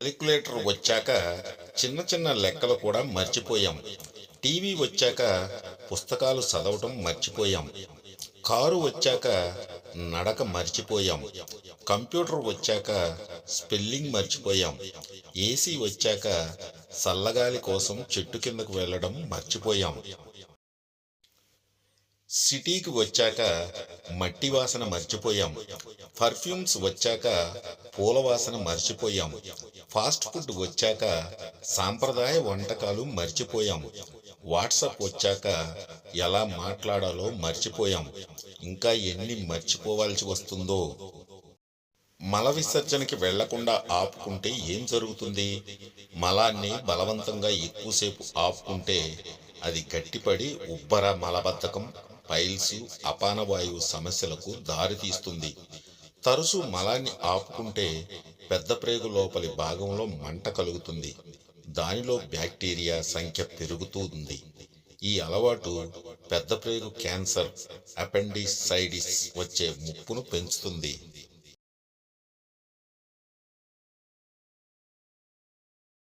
Calculator వచ్చాక చిన్న చిన్న లెక్కలు కూడా మర్చిపోయాం. టీవీ వచ్చాక పుస్తకాలు చదవటం మర్చిపోయాం. కారు వచ్చాక నడక మర్చిపోయాం. కంప్యూటర్ వచ్చాక స్పెల్లింగ్ మర్చిపోయాం. ఏసీ వచ్చాక చల్లగాలి కోసం చెట్టు కిందకు వెళ్ళడం మర్చిపోయాం. సిటీకి వచ్చాక మట్టి వాసన మర్చిపోయాం. పర్ఫ్యూమ్స్ వచ్చాక పూల వాసన మర్చిపోయాం. ఫాస్ట్ ఫుడ్ వచ్చాక సాంప్రదాయ వంటకాలు మర్చిపోయాము. వాట్సాప్ వచ్చాక ఎలా మాట్లాడాలో మర్చిపోయాం ఇంకా ఎన్ని మర్చిపోవాల్సి వస్తుందో. మల విసర్జనకి వెళ్ళకుండా ఆపుకుంటే ఏం జరుగుతుంది? మలాన్ని బలవంతంగా ఎక్కువసేపు ఆపుకుంటే అది గట్టిపడి ఉబ్బర మలబద్ధకం పైల్స్ అపానవాయువు సమస్యలకు దారితీస్తుంది. తరచూ మలాన్ని ఆపుకుంటే పెద్ద ప్రేగు లోపలి భాగంలో మంట కలుగుతుంది. దానిలో బ్యాక్టీరియా సంఖ్య పెరుగుతుంది ఈ అలవాటు పెద్ద ప్రేగు క్యాన్సర్ అపెండిసైడిస్ వచ్చే ముప్పును పెంచుతుంది.